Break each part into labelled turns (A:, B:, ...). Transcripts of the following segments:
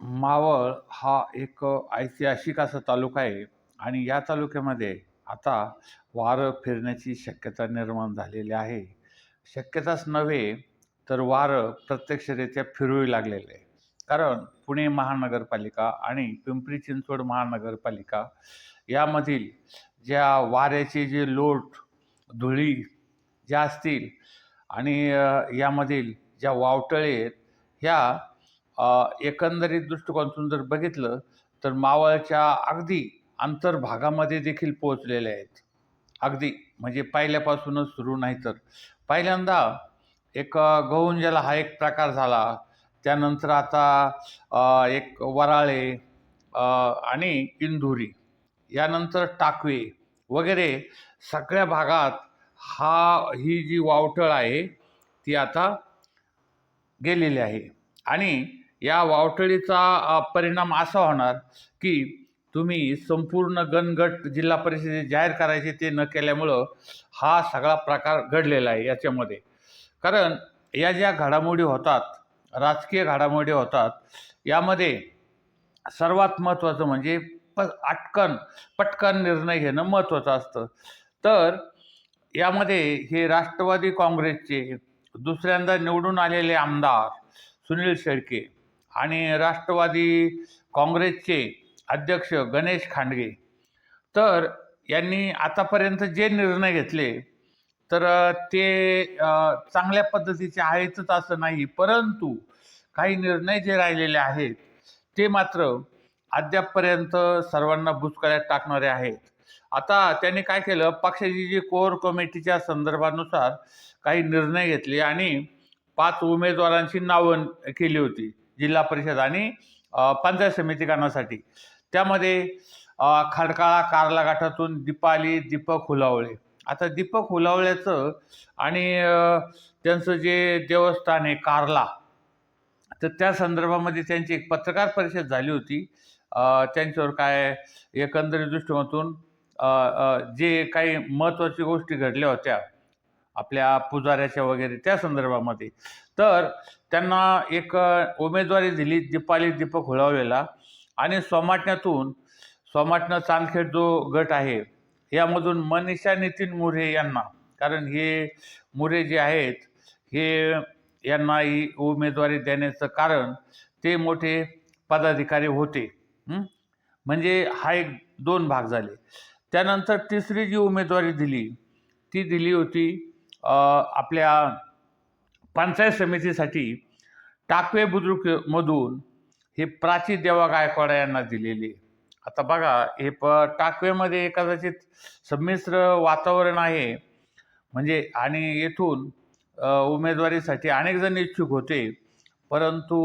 A: मावळ हा एक ऐतिहासिक असा तालुका आहे. आणि या तालुक्यामध्ये आता वारं फिरण्याची शक्यता निर्माण झालेली आहे. शक्यताच नव्हे तर वारं प्रत्यक्षरित्या फिरूही लागलेलं आहे. कारण पुणे महानगरपालिका आणि पिंपरी चिंचवड महानगरपालिका यामधील ज्या वाऱ्याचे जे लोट धुळी ज्या असतील आणि यामधील ज्या वावटळे आहेत ह्या एकंदरीत दृष्टिकोनातून जर बघितलं तर मावळच्या अगदी अंतर्भागामध्ये देखील पोहोचलेले आहेत. अगदी म्हणजे पहिल्यापासूनच सुरू नाही तर. पहिल्यांदा एक अ, ज्याला हा एक प्रकार झाला. त्यानंतर आता एक वराळे आणि इंदुरी यानंतर टाकवे वगैरे सगळ्या भागात हा ही जी वावटळ आहे ती आता गेलेली आहे. आणि या वावटळीचा परिणाम असा होणार की तुम्ही संपूर्ण गणगट जिल्हा परिषदेत जाहीर करायचे ते न केल्यामुळं हा सगळा प्रकार घडलेला आहे याच्यामध्ये. कारण या ज्या घडामोडी होतात राजकीय घडामोडी होतात यामध्ये सर्वात महत्त्वाचं म्हणजे प अटकन पटकन निर्णय घेणं महत्त्वाचं असतं. तर यामध्ये हे राष्ट्रवादी काँग्रेसचे दुसऱ्यांदा निवडून आलेले आमदार सुनील शेळके आणि राष्ट्रवादी काँग्रेसचे अध्यक्ष गणेश खांडगे. तर यांनी आतापर्यंत जे निर्णय घेतले तर ते चांगल्या पद्धतीचे आहेतच असं नाही परंतु काही निर्णय जे राहिलेले आहेत ते मात्र अद्यापपर्यंत सर्वांना भुसकळ्यात टाकणारे आहेत. आता त्यांनी काय केलं पक्षाची जी कोर कमिटीच्या संदर्भानुसार काही निर्णय घेतले आणि पाच उमेदवारांची नावं केली होती. जिल्हा परिषद आणि पंचायत समिती कामासाठी. त्यामध्ये खडकाळा कारला घाटातून दीपाली दीपक हुलावळे. आता दीपक हुलावळ्याचं आणि त्यांचं जे देवस्थान आहे कारला तर त्या संदर्भामध्ये त्यांची एक पत्रकार परिषद झाली होती. त्यांच्यावर काय एकंदरीत दृष्टिकोनातून जे काही महत्त्वाची गोष्टी घडल्या होत्या आपल्या पुजाऱ्याच्या वगैरे त्या संदर्भामध्ये. तर त्यांना एक उमेदवारी दिली दीपाली दीपक हुळावलेला आणि स्वमाटण्यातून स्वमाटणं चांदखेड जो गट आहे यामधून मनीषा नितीन मुरे यांना. कारण हे मुरे जे आहेत हे यांना ही उमेदवारी देण्याचं कारण ते मोठे पदाधिकारी होते. म्हणजे हा एक दोन भाग झाले. त्यानंतर तिसरी जी उमेदवारी दिली ती दिली होती आपल्या पंचायत समितीसाठी टाकवे बुद्रुकमधून हे प्राची देवा गायकवाड यांना दिलेली. आता बघा हे प टाकवेमध्ये कदाचित संमिश्र वातावरण आहे. म्हणजे आणि येथून उमेदवारीसाठी अनेक जण इच्छुक होते. परंतु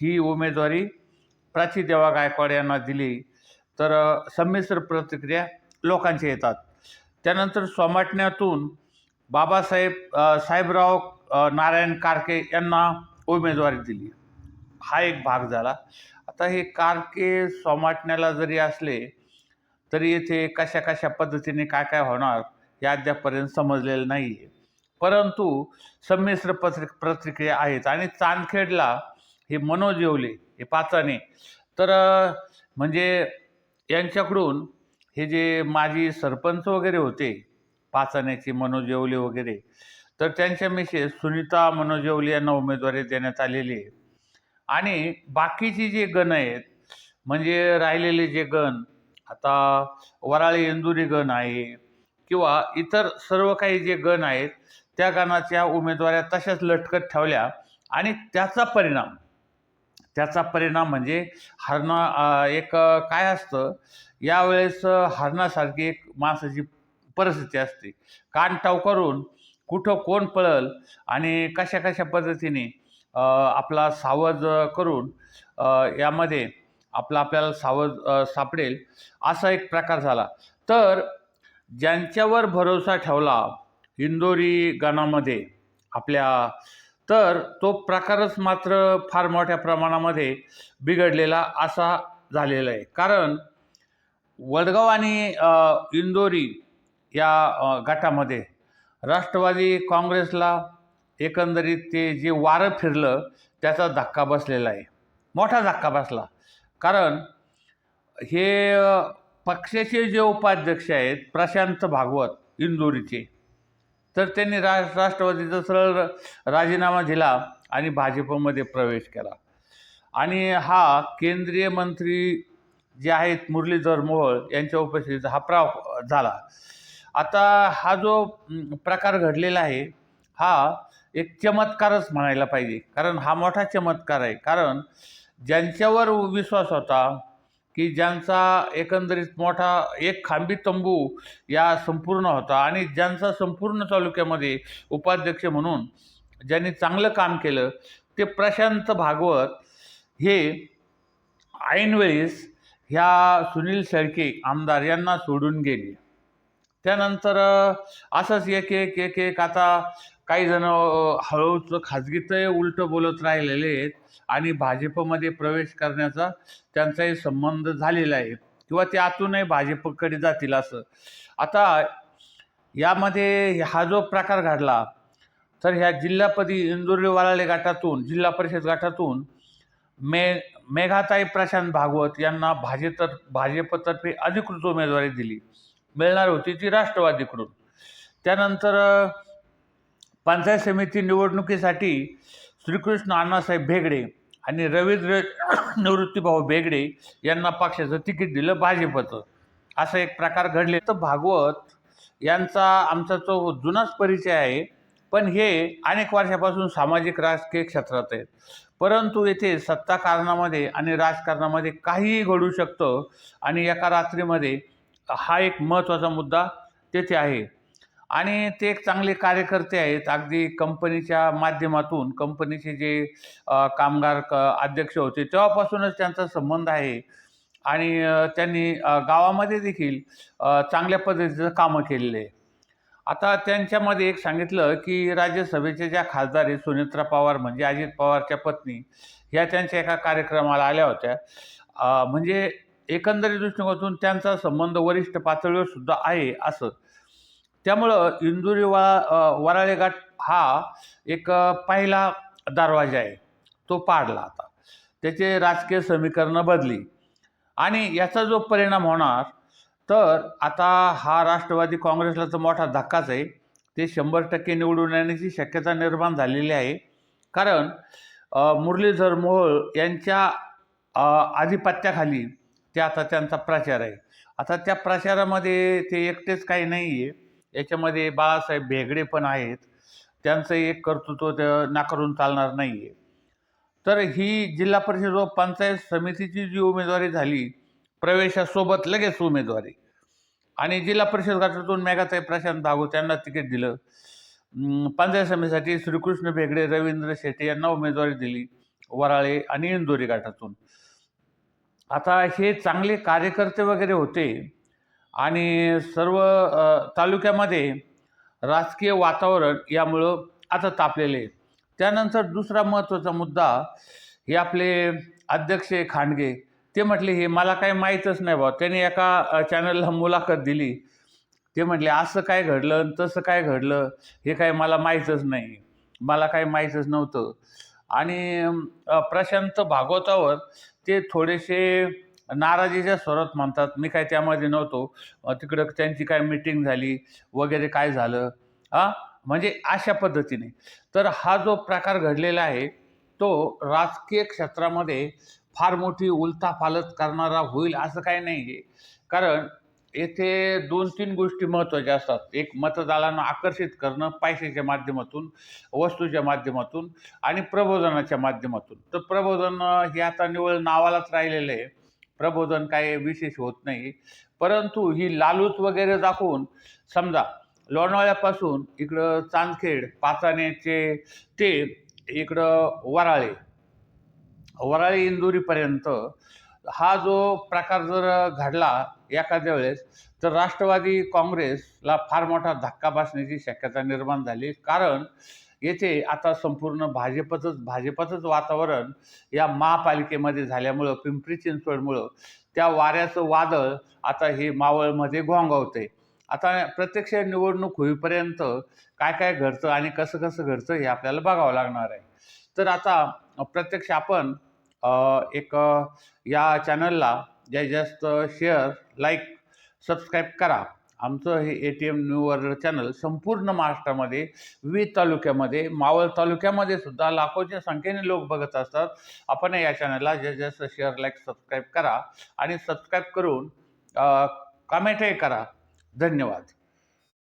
A: ही उमेदवारी प्राची देवा गायकवाड यांना दिली. तर संमिश्र प्रतिक्रिया लोकांच्या येतात. त्यानंतर सोमाटण्यातून बाबासाहेब साहेबराव नारायण कारके यांना उमेदवारी दिली. हा एक भाग झाला. आता हे कारके सोमाटण्याला जरी असले तरी येथे कशा कशा पद्धतीने काय काय होणार हे अद्यापपर्यंत समजलेलं नाही आहे परंतु संमिश्र पत्रि प्रतिक्रिया आहेत आणि चांदखेडला हे मनोज येवले हे पाचाने. तर म्हणजे यांच्याकडून हे जे माजी सरपंच वगैरे होते पाचाण्याचे मनोज येवले वगैरे तर त्यांच्या मिसेस सुनीता मनोज येवले यांना उमेदवारी देण्यात आलेली आहे. आणि बाकीची जे गण आहेत म्हणजे राहिलेले जे गण आता वराळी इंदुरी गण आहे किंवा इतर सर्व काही जे गण आहेत त्या गणाच्या उमेदवाऱ्या तशाच लटकत ठेवल्या आणि त्याचा परिणाम त्याचा परिणाम म्हणजे हरणा एक काय असतं यावेळेस हरणासारखी एक माणसाची परिस्थिती असते. कान टाव करून कुठं कोण पळल आणि कशा कशा पद्धतीने आपला सावध करून यामध्ये आपला आपल्याला सावध सापडेल असा एक प्रकार झाला. तर ज्यांच्यावर भरोसा ठेवला इंदोरी गणामध्ये आपल्या तर तो प्रकारच मात्र फार मोठ्या प्रमाणामध्ये बिघडलेला असा झालेला आहे. कारण वडगाव आणि इंदोरी या गटामध्ये राष्ट्रवादी काँग्रेसला एकंदरीत ते जे वारं फिरलं त्याचा धक्का बसलेला आहे. मोठा धक्का बसला. कारण हे पक्षाचे जे उपाध्यक्ष आहेत प्रशांत भागवत इंदोरीचे तर त्यांनी रा राष्ट्रवादीचा सरळ राजीनामा दिला आणि भाजपमध्ये प्रवेश केला. आणि हा केंद्रीय मंत्री जे आहेत मुरलीधर मोहोळ यांच्या उपस्थितीत हा प्राव झाला. आता हा जो प्रकार घडलेला आहे हा एक चमत्कारच म्हणायला पाहिजे. कारण हा मोठा चमत्कार आहे. कारण ज्यांच्यावर विश्वास होता की ज्यांचा एकंदरीत मोठा एक खांबी तंबू या संपूर्ण होता आणि ज्यांचा संपूर्ण तालुक्यामध्ये उपाध्यक्ष म्हणून ज्यांनी चांगलं काम केलं ते प्रशांत भागवत हे ऐनवेळीस ह्या सुनील शेळके आमदार यांना सोडून गेले. त्यानंतर असंच एक एक एक एक आता काही जण हळूच खाजगीतही उलटं बोलत राहिलेले आहेत आणि भाजपमध्ये प्रवेश करण्याचा त्यांचाही संबंध झालेला आहे किंवा ते आतूनही भाजपकडे जातील असं. आता यामध्ये हा जो प्रकार घडला तर ह्या जिल्हापती इंदुरी गटातून जिल्हा परिषद गटातून मे मेघाताई प्रशांत भागवत यांना भाजतर भाजपतर्फे अधिकृत उमेदवारी दिली. मिळणार होती ती राष्ट्रवादीकडून. त्यानंतर पंचायत समिती निवडणुकीसाठी श्रीकृष्ण अण्णासाहेब भेगडे आणि रवींद्र निवृत्तीभाऊ भेगडे यांना पक्षाचं तिकीट दिलं भाजपचं. असा एक प्रकार घडले. तर भागवत यांचा आमचा तो जुनाच परिचय आहे. पण हे अनेक वर्षापासून सामाजिक राजकीय क्षेत्रात आहेत. परंतु येथे सत्ता कारणामध्ये आणि राजकारणामध्ये काहीही घडू शकतं आणि एका रात्रीमध्ये हा एक महत्त्वाचा मुद्दा तेथे आहे. आणि ते एक चांगले कार्यकर्ते आहेत. अगदी कंपनीच्या माध्यमातून कंपनीचे जे कामगार क अध्यक्ष होते तेव्हापासूनच त्यांचा संबंध आहे. आणि त्यांनी गावामध्ये देखील चांगल्या पद्धतीचं कामं केलेले आहे. आता त्यांच्यामध्ये एक सांगितलं की राज्यसभेच्या ज्या खासदार आहेत सुनेत्रा पवार म्हणजे अजित पवारच्या पत्नी ह्या त्यांच्या एका कार्यक्रमाला आल्या होत्या. म्हणजे एकंदरीत दृष्टिकोनातून त्यांचा संबंध वरिष्ठ पातळीवर सुद्धा आहे असं. त्यामुळं इंदुरी वा वराळे घाट हा एक पहिला दरवाजा आहे. तो पाडला आता. त्याचे राजकीय समीकरणं बदली. आणि याचा जो परिणाम होणार तर आता हा राष्ट्रवादी काँग्रेसला तर मोठा धक्काच आहे. ते शंभर टक्के निवडून येण्याची शक्यता निर्माण झालेली आहे. कारण मुरलीधर मोहोळ यांच्या आधिपत्याखाली ते आता त्यांचा प्रचार आहे. आता त्या प्रचारामध्ये ते एकटेच काही नाही आहे याच्यामध्ये बाळासाहेब भेगडे पण आहेत. त्यांचं एक कर्तृत्व ते नाकारून चालणार नाही आहे तर ही जिल्हा परिषद व पंचायत समितीची जी उमेदवारी झाली प्रवेशासोबत लगेच उमेदवारी. आणि जिल्हा परिषद गटातून मेघाताई प्रशांत भागवत यांना तिकीट दिलं. पंचायत समितीसाठी श्रीकृष्ण भेगडे रवींद्र शेट्टी यांना उमेदवारी दिली. वराळे आणि इंदोरी गटातून. आता हे चांगले कार्यकर्ते वगैरे होते आणि सर्व तालुक्यामध्ये राजकीय वातावरण यामुळं आता तापलेले आहे. त्यानंतर दुसरा महत्त्वाचा मुद्दा हे आपले अध्यक्ष खांडगे ते म्हटले हे मला काही माहीतच नाही बा त्यांनी एका चॅनलला मुलाखत दिली. ते म्हटले असं काय घडलं तसं काय घडलं हे काय मला माहीतच नाही. मला काही माहीतच नव्हतं. आणि प्रशांत भागवतावर ते थोडेसे नाराजीच्या स्वरात म्हणतात. मी काय त्यामध्ये नव्हतो. तिकडं त्यांची काय मिटिंग झाली वगैरे काय झालं हां म्हणजे अशा पद्धतीने. तर हा जो प्रकार घडलेला आहे तो राजकीय क्षेत्रामध्ये फार मोठी उलथापालथ करणारा होईल असं काही नाही आहे कारण येथे दोन तीन गोष्टी महत्त्वाच्या असतात. एक मतदारांना आकर्षित करणं पैशाच्या माध्यमातून वस्तूच्या माध्यमातून आणि प्रबोधनाच्या माध्यमातून. तर प्रबोधन हे आता निवळ नावालाच राहिलेलं आहे. प्रबोधन काय विशेष होत नाही. परंतु ही लालूच वगैरे दाखवून समजा लोणावळ्यापासून इकडं चांदखेड पाचाण्याचे ते इकडं वराळे वराळे इंदुरीपर्यंत हा जो प्रकार जर घडला एखाद्या वेळेस तर राष्ट्रवादी काँग्रेसला फार मोठा धक्का बसण्याची शक्यता निर्माण झाली. कारण येथे आता संपूर्ण भाजपचंच भाजपचंच वातावरण या महापालिकेमध्ये झाल्यामुळं पिंपरी चिंचवडमुळं त्या वाऱ्याचं वादळ आता हे मावळमध्ये घोंगावते. आता प्रत्यक्ष निवडणूक होईपर्यंत काय काय घडतं आणि कसं कसं घडतं हे आपल्याला बघावं लागणार आहे. तर आता प्रत्यक्ष आपण एक या चॅनलला जास्तीत जास्त शेअर लाईक सबस्क्राईब करा. आमचं हे A T M new world channel संपूर्ण महाराष्ट्रामध्ये विविध तालुक्यामध्ये मावळ तालुक्यामध्ये सुद्धा लाखोच्या संख्येने लोक बघत असतात. आपण या चॅनलला जास्तीत जास्त शेअर लाईक सबस्क्राईब करा आणि सबस्क्राईब करून कमेंटही करा. धन्यवाद.